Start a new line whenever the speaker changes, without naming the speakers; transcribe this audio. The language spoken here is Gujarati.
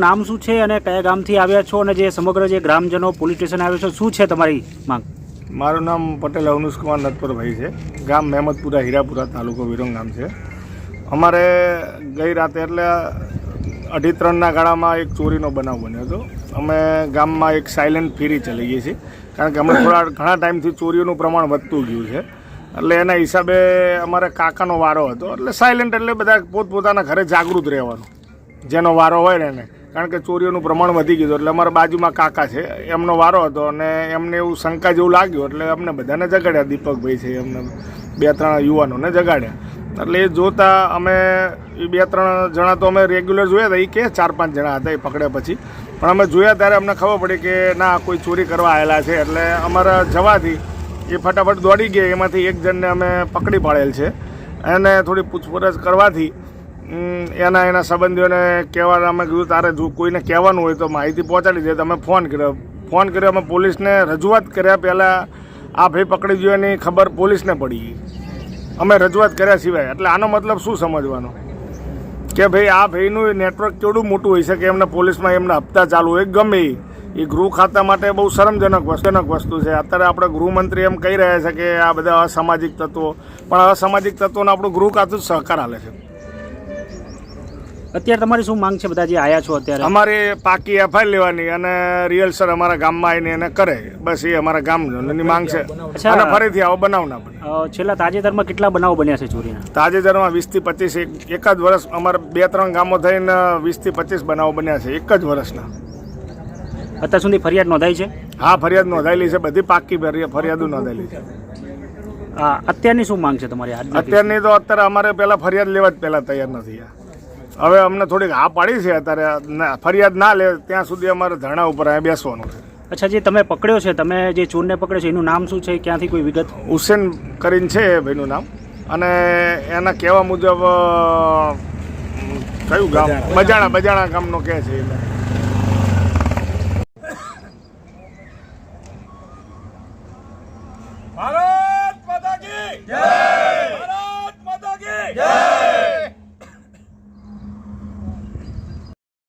નામ શું છે અને કયા ગામથી આવ્યા છો અને જે સમગ્ર જે ગ્રામજનો, પોલીસ સ્ટેશન આવ્યો છો, શું છે તમારી માંગ?
મારું નામ પટેલ અવનુષ કુમાર નટપરભાઈ છે. ગામ મહેમદપુરા, હીરાપુરા તાલુકો વિરંગ ગામ છે. અમારે ગઈ રાતે એટલે અઢી ત્રણના ગાળામાં એક ચોરીનો બનાવ બન્યો હતો. અમે ગામમાં એક સાયલેન્ટ ફેરી ચલી ગઈ છીએ કારણ કે અમે થોડા ઘણા ટાઈમથી ચોરીઓનું પ્રમાણ વધતું ગયું છે. એટલે એના હિસાબે અમારે કાકાનો વારો હતો. એટલે સાયલેન્ટ એટલે બધા પોતપોતાના ઘરે જાગૃત રહેવાનું. જેનો વારો હોય ને એને. કારણ કે ચોરીઓનું પ્રમાણ વધી ગયું. એટલે અમારા બાજુમાં કાકા છે, એમનો વારો હતો અને એમને એવું શંકા જેવું લાગ્યું. એટલે અમને બધાને જગાડ્યા. દીપકભાઈ છે, એમને બે ત્રણ યુવાનોને જગાડ્યા. એટલે એ જોતા અમે, એ બે ત્રણ જણા તો અમે રેગ્યુલર જોયા હતા. એ કે ચાર પાંચ જણા હતા એ પકડ્યા પછી. પણ અમે જોયા ત્યારે અમને ખબર પડી કે ના, કોઈ ચોરી કરવા આવેલા છે. એટલે અમારા જવાથી એ ફટાફટ દોડી ગયા. એમાંથી એક જણને અમે પકડી પાડેલ છે. એને થોડી પૂછપરછ કરવાથી એના એના સંબંધીઓને કહેવા અમે કીધું, તારે જો કોઈને કહેવાનું હોય તો માહિતી પહોંચાડી દે. તમે ફોન કર્યો. ફોન કર્યો, અમે પોલીસને રજૂઆત કર્યા પહેલાં આ ભાઈ પકડી ગયો એની ખબર પોલીસને પડી. ગઈ અમે રજૂઆત કર્યા સિવાય. એટલે આનો મતલબ શું સમજવાનો? કે ભાઈ આ ભાઈનું નેટવર્ક કેવડું મોટું હોય છે કે એમને પોલીસમાં એમના હપ્તા ચાલુ હોય. ગમે. એ ગૃહ ખાતા માટે બહુ શરમજનક વસ્તુજનક વસ્તુ છે. અત્યારે આપણે ગૃહમંત્રી એમ કહી રહ્યા છે કે આ બધા અસામાજિક તત્વો. પણ અસામાજિક તત્વોને આપણું ગૃહ ખાતું જ સહકાર આલે છે.
અત્યારે તમારી શું માંગ છે બધા જે આવ્યા છો અત્યારે?
અમારે પાકી એફઆઈઆર લેવાની અને રિયલસર અમારા ગામમાં આવીને એને કરે. બસ એ અમારા ગામની માંગ છે. અને ફરીથી આવો બનાવ ના બને.
છેલ્લા તાજેતરમાં કેટલા બનાવો બન્યા છે ચોરીના?
તાજેતરમાં વીસથી પચીસ એક એક જ વર્ષ અમારે બે ત્રણ ગામો થઈને વીસથી પચીસ બનાવો બન્યા છે. એક જ વર્ષના.
અત્યાર સુધી ફરિયાદ નોંધાઈ છે?
હા ફરિયાદ નોંધાયેલી છે. બધી પાકી ફરિયાદો નોંધાયેલી છે.
અત્યારની શું માંગ છે તમારી?
અત્યારની તો અત્યારે અમારે પહેલાં ફરિયાદ લેવા જ પહેલાં તૈયાર નથી હવે અમને થોડીક હા પાડી છે અત્યારે. ફરિયાદ ના લે ત્યાં સુધી અમારે ધરણા ઉપર અહીંયા બેસવાનું છે.
અચ્છા જે તમે પકડ્યો છે તમે જે ચોરને પકડ્યો છે એનું નામ શું છે? ક્યાંથી કોઈ વિગત?
હુસેન કરીને છે એ ભાઈનું નામ. અને એના કહેવા મુજબ કયું ગામ? બજાણા. બજાણા ગામનો કહે છે